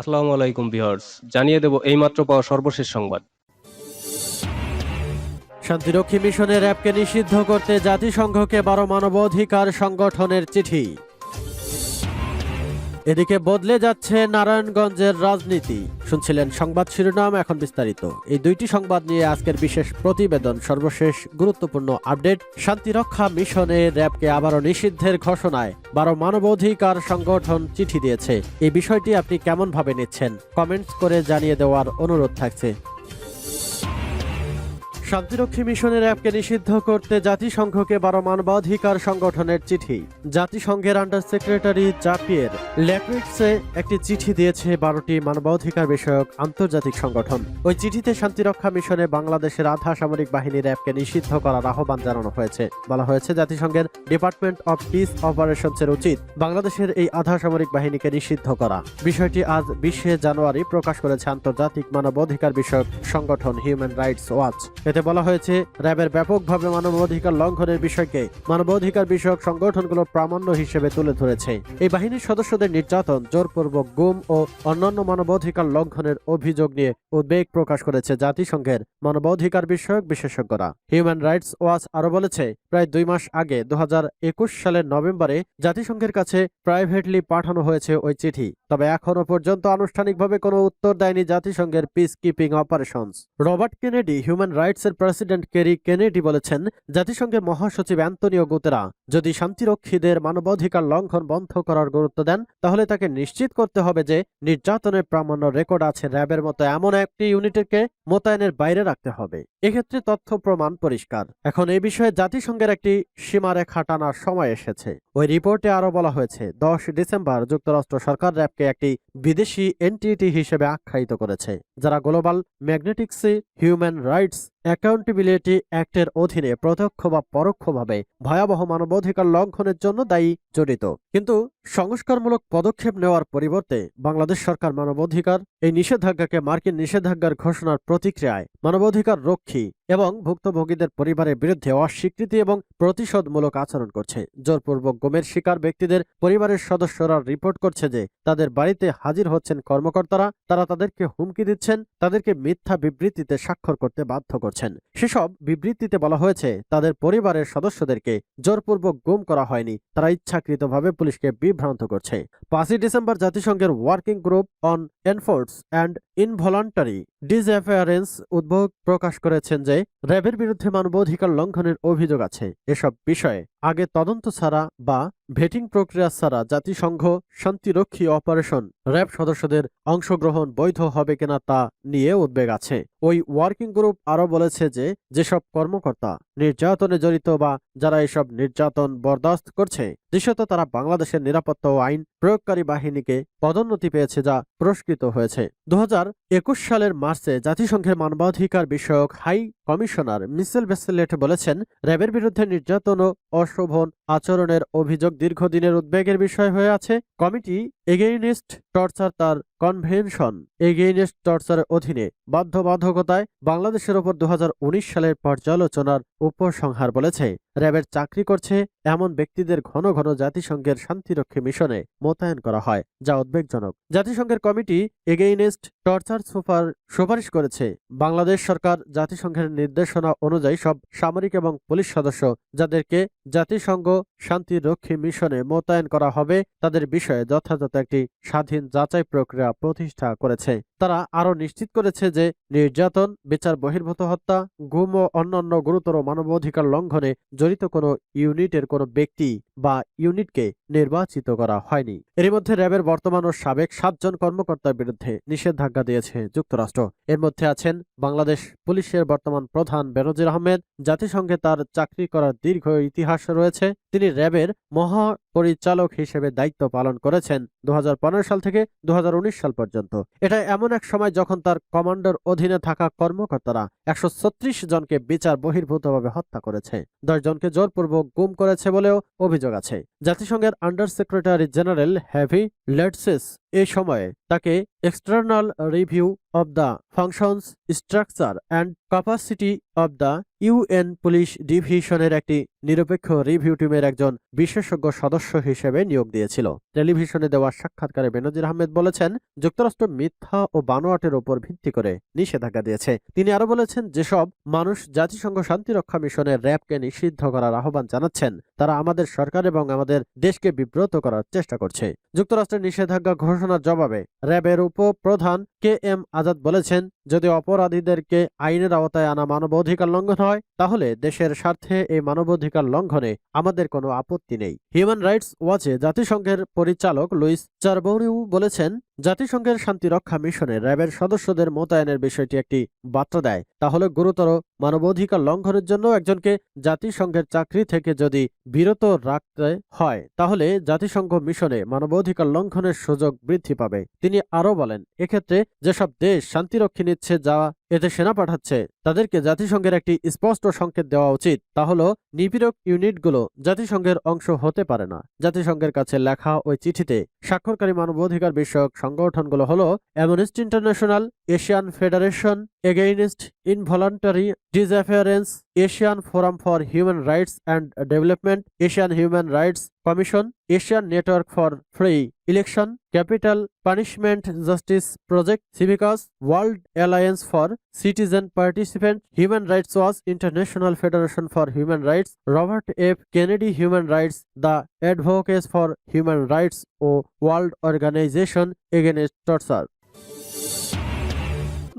আসসালামু আলাইকুম ভিউয়ার্স, জানিয়ে দেব এইমাত্র পাওয়া সর্বশেষ সংবাদ। শান্তিরক্ষী মিশনের অ্যাপকে নিষিদ্ধ করতে জাতিসংঘকে বারো মানবাধিকার সংগঠনের চিঠি। এদিকে বদলে যাচ্ছে নারায়ণগঞ্জের রাজনীতি। শুনছিলেন সংবাদ শিরোনাম, এখন বিস্তারিত। এই দুইটি সংবাদ নিয়ে আজকের বিশেষ প্রতিবেদন। সর্বশেষ গুরুত্বপূর্ণ আপডেট, শান্তিরক্ষা মিশনে র্যাবকে আবারও নিষিদ্ধের ঘোষণায় বারো মানবাধিকার সংগঠন চিঠি দিয়েছে। এই বিষয়টি আপনি কেমন ভাবে নিচ্ছেন? কমেন্টস করে জানিয়ে দেওয়ার অনুরোধ থাকছে। শান্তিরক্ষী মিশনের অ্যাপকে নিষিদ্ধ করতে জাতিসংঘকে বারো মানবাধিকার সংগঠনের চিঠি। জাতিসংঘের আন্ডার সেক্রেটারি জাপিয়ের ল্যাকুইটসে একটি চিঠি দিয়েছে বারোটি মানবাধিকার বিষয়ক আন্তর্জাতিক সংগঠন। ওই চিঠিতে শান্তিরক্ষা মিশনে বাংলাদেশের আধা সামরিক বাহিনীর অ্যাপকে নিষিদ্ধ করার আহ্বান জানানো হয়েছে। বলা হয়েছে, জাতিসংঘের ডিপার্টমেন্ট অফ পিস অপারেশনসের উচিত বাংলাদেশের এই আধা সামরিক বাহিনীকে নিষিদ্ধ করা। বিষয়টি আজ বিশে জানুয়ারি প্রকাশ করেছে আন্তর্জাতিক মানবাধিকার বিষয়ক সংগঠন হিউম্যান রাইটস ওয়াচ। এতে বলা হয়েছে, র্যাবের ব্যাপকভাবে মানবাধিকার লঙ্ঘনের বিষয়কে মানবাধিকার বিষয়ক সংগঠনগুলো প্রামাণ্য হিসেবে তুলে ধরেছে। এই বাহিনীর সদস্যদের নির্যাতন, জোরপূর্বক গুম ও অন্যান্য মানবাধিকার লঙ্ঘনের অভিযোগ নিয়ে উদ্বেগ প্রকাশ করেছে জাতিসংঘের মানবাধিকার বিষয়ক বিশেষজ্ঞরা। হিউম্যান রাইটস ওয়াচ আরও বলেছে, প্রায় দুই মাস আগে দু হাজার একুশ সালের নভেম্বরে জাতিসংঘের কাছে প্রাইভেটলি পাঠানো হয়েছে ওই চিঠি, তবে এখনও পর্যন্ত আনুষ্ঠানিকভাবে কোনো উত্তর দেয়নি জাতিসংঘের peacekeeping operations. Robert Kennedy, human rights এর প্রেসিডেন্ট কেরি কেনেডি বলেছেন, জাতিসংঘের মহাসচিব অ্যান্তনিও গুতেরা, যদি শান্তিরক্ষীদের মানবাধিকার লঙ্ঘন বন্ধ করার গুরুত্ব দেন, তাহলে তাকে নিশ্চিত করতে হবে যে নির্যাতনের প্রামাণ্য রেকর্ড আছে র্যাবের মতো। এমন একটি ইউনিটকে মোতায়েনের বাইরে রাখতে হবে। এক্ষেত্রে তথ্য প্রমাণ পরিষ্কার। এখন এই বিষয়ে জাতিসংঘের একটি সীমারেখা টানার সময় এসেছে। ওই রিপোর্টে আরও বলা হয়েছে, দশ ডিসেম্বর যুক্তরাষ্ট্র সরকার র্যাবকে একটি বিদেশি এনটিটি হিসেবে আখ্যায়িত করেছে, যারা global Magnitsky, human rights, accountability অ্যাক্টের অধীনে প্রত্যক্ষ বা পরোক্ষভাবে ভয়াবহ মানবাধিকার লঙ্ঘনের জন্য দায়ী জড়িত। কিন্তু সংস্কারমূলক পদক্ষেপ নেওয়ার পরিবর্তে বাংলাদেশ সরকার মানবাধিকার এই নিষেধাজ্ঞাকে মার্কিন নিষেধাজ্ঞার ঘোষণার প্রতিক্রিয়ায় মানবাধিকার রক্ষী এবং ভুক্তভোগীদের পরিবারের বিরুদ্ধে অস্বীকৃতি এবং প্রতিশোধমূলক আচরণ করছে। জোরপূর্বক গুমের শিকার ব্যক্তিদের পরিবারের সদস্যরা রিপোর্ট করছে যে, তাদের বাড়িতে হাজির হচ্ছেন কর্মকর্তারা। তারা তাদেরকে হুমকি দিচ্ছেন, তাদেরকে মিথ্যা বিবৃতিতে স্বাক্ষর করতে বাধ্য করছেন। সেসব বিবৃতিতে বলা হয়েছে, তাদের পরিবারের সদস্যদেরকে জোরপূর্বক গুম করা হয়নি। তারা ইচ্ছাকৃতভাবে পুলিশকে বিভ্রান্ত করছে। পাঁচই ডিসেম্বর জাতিসংঘের working group on enforce and involuntary disappearance উদ্বেগ প্রকাশ করেছেন যে র্যাবের বিরুদ্ধে মানবাধিকার লঙ্ঘনের অভিযোগ আছে। এসব বিষয়ে আগে তদন্ত ছাড়া বা ভেটিং প্রক্রিয়া ছাড়া জাতিসংঘ শান্তিরক্ষী অপারেশন র্যাব সদস্যদের অংশগ্রহণ বৈধ হবে কিনা তা নিয়ে উদ্বেগ আছে। ওই ওয়ার্কিং গ্রুপ আরও বলেছে যে, যেসব কর্মকর্তা নির্যাতনে জড়িত বা যারা এসব নির্যাতন বরদাস্ত করছে দৃশ্যত তারা বাংলাদেশের নিরাপত্তা ও আইন প্রয়োগকারী বাহিনীকে পদোন্নতি পেয়েছে যা পুরস্কৃত হয়েছে। দু সালের মার্চে জাতিসংঘের মানবাধিকার বিষয়ক হাই কমিশনার মিসেল বেসেলেট বলেছেন, র্যাবের বিরুদ্ধে নির্যাতন ও অশোভন আচরণের অভিযোগ দীর্ঘদিনের উদ্বেগের বিষয় হয়ে আছে। কমিটি এগেইনিস্ট টর্চার তার কনভেনশন এগেইনিস্ট টর্চারের অধীনে বাধ্যবাধকতায় বাংলাদেশের ওপর দু সালের পর্যালোচনার উপসংহার বলেছে। র্যাবের চাকরি করছে এমন ব্যক্তিদের ঘন ঘন জাতিসংঘের শান্তিরক্ষী মিশনে মোতায়েন করা হয়, যা উদ্বেগজনক। জাতিসংঘের কমিটি এগেইনেস্ট টর্চার সুপার সুপারিশ করেছে। বাংলাদেশ সরকার জাতিসংঘের নির্দেশনা অনুযায়ী সব সামরিক এবং পুলিশ সদস্য যাদেরকে জাতিসংঘ শান্তিরক্ষী মিশনে মোতায়েন করা হবে, তাদের বিষয়ে যথাযথ একটি স্বাধীন যাচাই প্রক্রিয়া প্রতিষ্ঠা করেছে। তারা আরও নিশ্চিত করেছে যে নির্যাতন, বিচার, বহির্ভূত হত্যা, গুম ও অন্যান্য গুরুতর মানবাধিকার লঙ্ঘনে জড়িত কোনো ইউনিটের কোনো ব্যক্তি বা ইউনিটকে নির্বাচিত করা হয়নি। এর মধ্যে র্যাবের বর্তমান ও সাবেক সাতজন কর্মকর্তার বিরুদ্ধে নিষেধাজ্ঞা দিয়েছে যুক্তরাষ্ট্র। এর মধ্যে আছেন বাংলাদেশ পুলিশের বর্তমান প্রধান বেনজির আহমেদ। জাতিসংঘে তার চাকরি করার দীর্ঘ ইতিহাস রয়েছে। তিনি র্যাবের মহাপরিচালক হিসেবে দায়িত্ব পালন করেছেন দু হাজার পনেরো সাল থেকে দু হাজার উনিশ সাল পর্যন্ত। এটা এমন এক সময় যখন তার কমান্ডার অধীনে থাকা কর্মকর্তারা একশো ছত্রিশ জনকে বিচার বহির্ভূতভাবে হত্যা করেছে, দশ জনকে জোরপূর্বক গুম করেছে বলেও অভিযোগ আছে। জাতিসংঘের under secretary general Hervé Ladsous এ সময়ে তাকে external review of the functions structure and capacity of the UN police ডিভিশনের একটি নিরপেক্ষ রিভিউ টিমের একজন বিশেষজ্ঞ সদস্য হিসেবে নিয়োগ দিয়েছিল। টেলিভিশনে দেওয়া সাক্ষাৎকারে বেনজির আহমেদ বলেছেন, যুক্তরাষ্ট্র মিথ্যা ও বানোয়াটের উপর ভিত্তি করে নিষেধাজ্ঞা দিয়েছে। তিনি আরও বলেছেন, যেসব মানুষ জাতিসংঘ শান্তিরক্ষা মিশনের র্যাবকে নিষিদ্ধ করার আহ্বান জানাচ্ছেন, তারা আমাদের সরকার এবং আমাদের দেশকে বিব্রত করার চেষ্টা করছে। যুক্তরাষ্ট্রের নিষেধাজ্ঞা ঘোষণার জবাবে র্যাবের উপপ্রধান কে এম আজাদ বলেছেন, যদি অপরাধীদেরকে আইনের আওতায় আনা মানবাধিকার লঙ্ঘন হয়, তাহলে দেশের স্বার্থে এই মানবাধিকার লঙ্ঘনে আমাদের কোনো আপত্তি নেই। হিউম্যান রাইটস ওয়াচে জাতিসংঘের পরিচালক লুইস চারবৌনিউ বলেছেন, জাতিসংঘের শান্তিরক্ষা মিশনে র্যাবের সদস্যদের মোতায়েনের বিষয়টি একটি বার্তা দেয়। তাহলে গুরুতর মানবাধিকার লঙ্ঘনের জন্য একজনকে জাতিসংঘের চাকরি থেকে যদি বিরত রাখতে হয়, তাহলে জাতিসংঘ মিশনে মানবাধিকার লঙ্ঘনের সুযোগ বৃদ্ধি পাবে। তিনি আরও বলেন, এক্ষেত্রে যেসব দেশ শান্তিরক্ষী নিচ্ছে যা এতে সেনা পাঠাচ্ছে। তাদেরকে জাতিসংঘের একটি স্পষ্ট সংকেত দেওয়া উচিত। তা হলো, নিপীড়ক ইউনিটগুলো জাতিসংঘের অংশ হতে পারে না। জাতিসংঘের কাছে লেখা ওই চিঠিতে, স্বাক্ষরকারী মানবাধিকার বিষয়ক সংগঠনগুলো হলো Amnesty International Asian federation against involuntary disappearance Asian forum for human rights and development Asian human rights commission Asian network for free election capital punishment justice project Civicus world alliance for citizen participant human rights watch international federation for human rights Robert F Kennedy human rights the advocates for human rights O world organisation against torture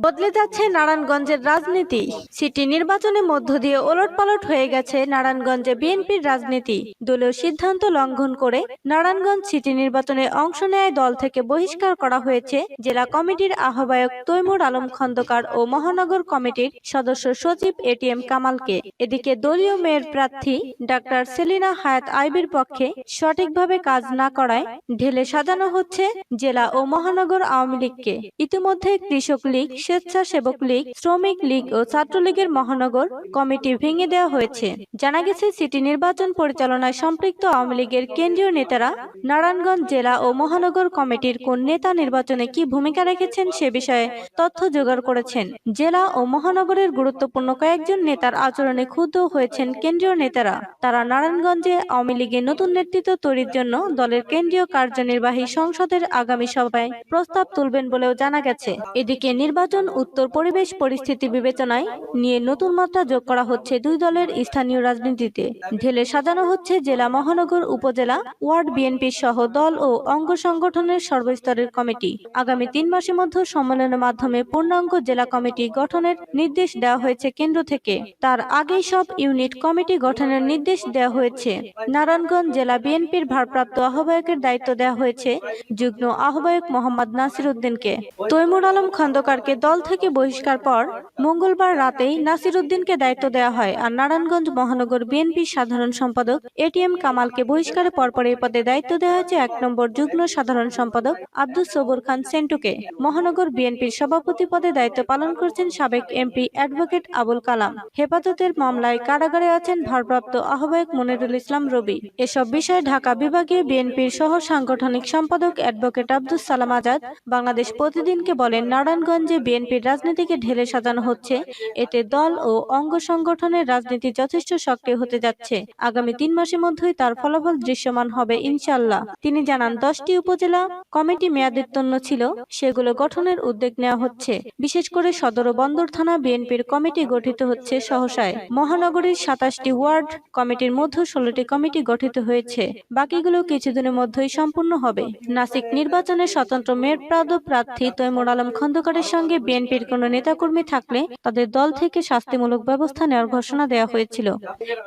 বদলে যাচ্ছে নারায়ণগঞ্জের রাজনীতি। City নির্বাচনের মধ্য দিয়ে ওলটপালট হয়ে গেছে নারায়ণগঞ্জে বিএনপির রাজনীতি। দলীয় সিদ্ধান্ত লঙ্ঘন করে নারায়ণগঞ্জ সিটি নির্বাচনে অংশ নেয় দল থেকে বহিষ্কার করা হয়েছে জেলা কমিটির আহ্বায়ক তৈমুর আলম খন্দকার ও মহানগর কমিটির সদস্য সচিব এটিএম কামালকে। এদিকে দলীয় মেয়র প্রার্থী ডাক্তার সেলিনা হায়াত আইবির পক্ষে সঠিকভাবে কাজ না করায় ঢেলে সাজানো হচ্ছে জেলা ও মহানগর আওয়ামী লীগকে। ইতিমধ্যে কৃষক লীগ স্বেচ্ছাসেবক লীগ, শ্রমিক লীগ ও ছাত্রলীগের মহানগর কমিটি ভেঙে দেওয়া হয়েছে। জানা গেছে, সিটি নির্বাচন পরিচালনায় সম্পৃক্ত আওয়ামী লীগের কেন্দ্রীয় নেতারা নারায়ণগঞ্জ জেলা ও মহানগর কমিটির কোন নেতা নির্বাচনে কি ভূমিকা রেখেছেন সে বিষয়ে তথ্য জোগাড় করেছেন। জেলা ও মহানগরের গুরুত্বপূর্ণ কয়েকজন নেতার আচরণে ক্ষুব্ধ হয়েছেন কেন্দ্রীয় নেতারা। তারা নারায়ণগঞ্জে আওয়ামী লীগের নতুন নেতৃত্ব তৈরির জন্য দলের কেন্দ্রীয় কার্যনির্বাহী সংসদের আগামী সভায় প্রস্তাব তুলবেন বলেও জানা গেছে। এদিকে নির্বাচন উত্তর পরিবেশ পরিস্থিতি বিবেচনায় নিয়ে নতুন মাত্রা যোগ করা হচ্ছে দুই দলের স্থানীয় রাজনীতিতে। ঢেলে সাজানো হচ্ছে জেলা মহানগর, উপজেলা, ওয়ার্ড বিএনপি সহ দল ও অঙ্গ সংগঠনের সর্বস্তরের কমিটি। আগামী তিন মাসের মধ্যে সম্মেলনের মাধ্যমে পূর্ণাঙ্গ জেলা কমিটি গঠনের নির্দেশ দেওয়া হয়েছে কেন্দ্র থেকে। তার আগেই সব ইউনিট কমিটি গঠনের নির্দেশ দেওয়া হয়েছে। নারায়ণগঞ্জ জেলা বিএনপির ভারপ্রাপ্ত আহ্বায়কের দায়িত্ব দেওয়া হয়েছে যুগ্ম আহ্বায়ক মোহাম্মদ নাসির উদ্দিনকে তৈমুর আলম খন্দকারকে দল থেকে বহিষ্কার পর মঙ্গলবার রাতেই নাসির উদ্দিনকে দায়িত্ব দেওয়া হয় আর নারায়ণগঞ্জ মহানগর বিএনপির সাধারণ সম্পাদক এটিএম কামালকে বহিষ্কারের পরপর এই পদে দায়িত্ব দেওয়া হয়েছে এক নম্বর যুগ্ম সাধারণ সম্পাদক আব্দুল সবুর খান সেন্টুকে। মহানগর বিএনপির সভাপতি পদে দায়িত্ব পালন করছেন সাবেক এমপি অ্যাডভোকেট আবুল কালাম। হেফাজতের মামলায় কারাগারে আছেন ভারপ্রাপ্ত আহ্বায়ক মনিরুল ইসলাম রবি। এসব বিষয়ে ঢাকা বিভাগীয় বিএনপির সহ সাংগঠনিক সম্পাদক অ্যাডভোকেট আব্দুল সালাম আজাদ বাংলাদেশ প্রতিদিনকে বলেন, নারায়ণগঞ্জে বিএনপির রাজনীতিকে ঢেলে সাজানো হচ্ছে। এতে দল ও অঙ্গ সংগঠনের রাজনীতি যথেষ্ট সক্রিয় হতে যাচ্ছে। আগামী তিন মাসের মধ্যেই তার ফলাফল দৃশ্যমান হবে ইনশাল্লাহ তিনি জানান, দশটি উপজেলা কমিটি মেয়াদোত্তীর্ণ ছিল, সেগুলো গঠনের উদ্যোগ নেওয়া হচ্ছে। বিশেষ করে সদর বন্দর থানা বিএনপির কমিটি গঠিত হচ্ছে সহসায়। মহানগরীর সাতাশটি ওয়ার্ড কমিটির মধ্যে ষোলোটি কমিটি গঠিত হয়েছে। বাকিগুলো কিছুদিনের মধ্যেই সম্পূর্ণ হবে। নাসিক নির্বাচনে স্বতন্ত্র মেয়র প্রাদ প্রার্থী তৈমুর আলম খন্দকারের সঙ্গে বিএনপির কোনো নেতাকর্মী থাকলে তাদের দল থেকে শাস্তিমূলক ব্যবস্থা নেওয়ার ঘোষণা দেওয়া হয়েছিল।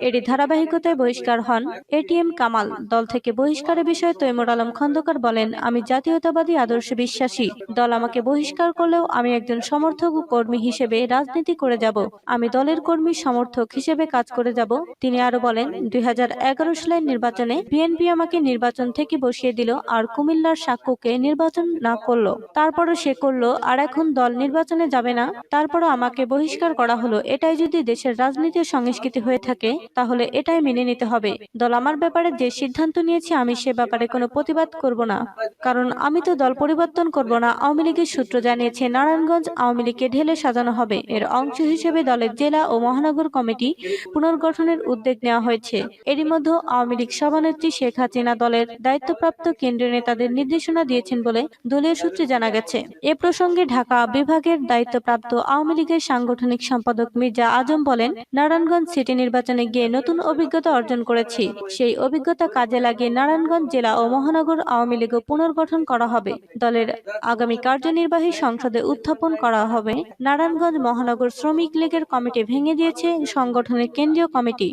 এরই ধারাবাহিকতায় বহিষ্কার হন এটিএম কামাল। দল থেকে বহিষ্কারের বিষয়ে তৈমুর আলম খন্দকার বলেন, আমি জাতীয়তাবাদী আদর্শে বিশ্বাসী। দল আমাকে বহিষ্কার করলেও আমি একজন সমর্থক কর্মী হিসেবে রাজনীতি করে যাব। আমি দলের কর্মী সমর্থক হিসেবে কাজ করে যাব। তিনি আরও বলেন, দুই হাজার এগারো সালের নির্বাচনে বিএনপি আমাকে নির্বাচন থেকে বসিয়ে দিল আর কুমিল্লার সাক্ষ্যকে নির্বাচন না করল। তারপরও সে করল আর এখন দল নির্বাচন যাবে না। তারপরও আমাকে বহিষ্কার করা হলো, এটাই যদি দেশের রাজনীতির সংস্কৃতি হয়ে থাকে, তাহলে এটাই মেনে নিতে হবে। দল আমার ব্যাপারে যে সিদ্ধান্ত নিয়েছে, আমি সে ব্যাপারে কোনো প্রতিবাদ করব না। কারণ আমি তো দল পরিবর্তন করব না, আওয়ামী লীগের সূত্র জানিয়েছে, নারায়ণগঞ্জ আওয়ামী লীগকে ঢেলে সাজানো হবে। এর অংশ হিসেবে দলের জেলা ও মহানগর কমিটি পুনর্গঠনের উদ্যোগ নেওয়া হয়েছে। এরই মধ্যে আওয়ামী লীগ সভানেত্রী শেখ হাসিনা দলের দায়িত্বপ্রাপ্ত কেন্দ্রীয় নেতাদের নির্দেশনা দিয়েছেন বলে দলীয় সূত্রে জানা গেছে। এ প্রসঙ্গে ঢাকা বিভাগের দায়িত্বপ্রাপ্ত আওয়ামী লীগের সাংগঠনিক সম্পাদক মির্জা আজম বলেন, নারায়ণগঞ্জ সিটি নির্বাচনে গিয়ে নতুন অভিজ্ঞতা অর্জন করেছি। সেই অভিজ্ঞতা কাজে লাগিয়ে নারায়ণগঞ্জ জেলা ও মহানগর আওয়ামী লীগও পুনর্গঠন করা হবে। দলের আগামী কার্যনির্বাহী সংসদে উত্থাপন করা হবে। নারায়ণগঞ্জ মহানগর শ্রমিক লীগের কমিটি ভেঙে দিয়েছে সংগঠনের কেন্দ্রীয় কমিটি।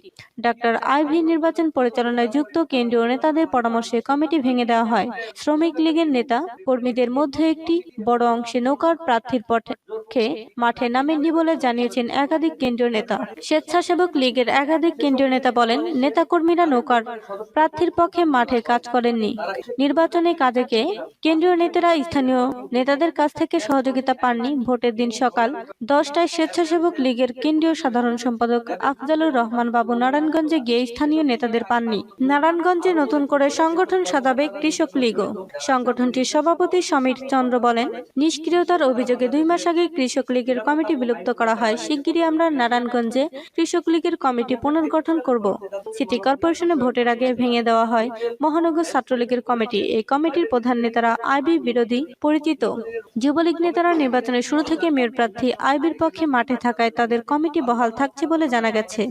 ডাক্তার আইভি নির্বাচন পরিচালনায় যুক্ত কেন্দ্রীয় নেতাদের পরামর্শে কমিটি ভেঙে দেওয়া হয়। শ্রমিক লীগের নেতা, কর্মীদের মধ্যে একটি বড় অংশে নৌকার প্রার্থীর পক্ষে মাঠে নামেননি বলে জানিয়েছেন একাধিক কেন্দ্রীয় নেতা। স্বেচ্ছাসেবক লীগের একাধিক কেন্দ্রীয় নেতা বলেন, নেতাকর্মীরা নৌকার প্রার্থীর পক্ষে মাঠে কাজ করেননি। নির্বাচনী কাজে গিয়ে কেন্দ্রীয় নেতারা স্থানীয় নেতাদের কাছ থেকে সহযোগিতা পাননি। ভোটের দিন সকাল দশটায় স্বেচ্ছাসেবক লীগের কেন্দ্রীয় সাধারণ সম্পাদক আফজালুর রহমান বাবু নারায়ণগঞ্জে গিয়ে স্থানীয় নেতাদের পাননি। নারায়ণগঞ্জে নতুন করে সংগঠন সাজাবে কৃষক লীগও। সংগঠনটির সভাপতি সমীর চন্দ্র বলেন, নিষ্ক্রিয়তার অভিযোগে দুই মাস আগে কৃষক লীগের কমিটি বিলুপ্ত করা হয়। শিগগিরই আমরা নারায়ণগঞ্জে কৃষক লীগের কমিটি পুনর্গঠন করব। সিটি কর্পোরেশনে ভোটের আগে ভেঙে দেওয়া হয়। মহানগর ছাত্রলীগের কমিটি। এই কমিটির প্রধান নেতারা আইবি বিরোধী, পরিচিত। যুবলীগ নেতারা নির্বাচনের শুরু থেকে মেয়র প্রার্থী আইবির পক্ষে মাঠে থাকায় তাদের কমিটি বহাল থাকছে বলে জানা গেছে।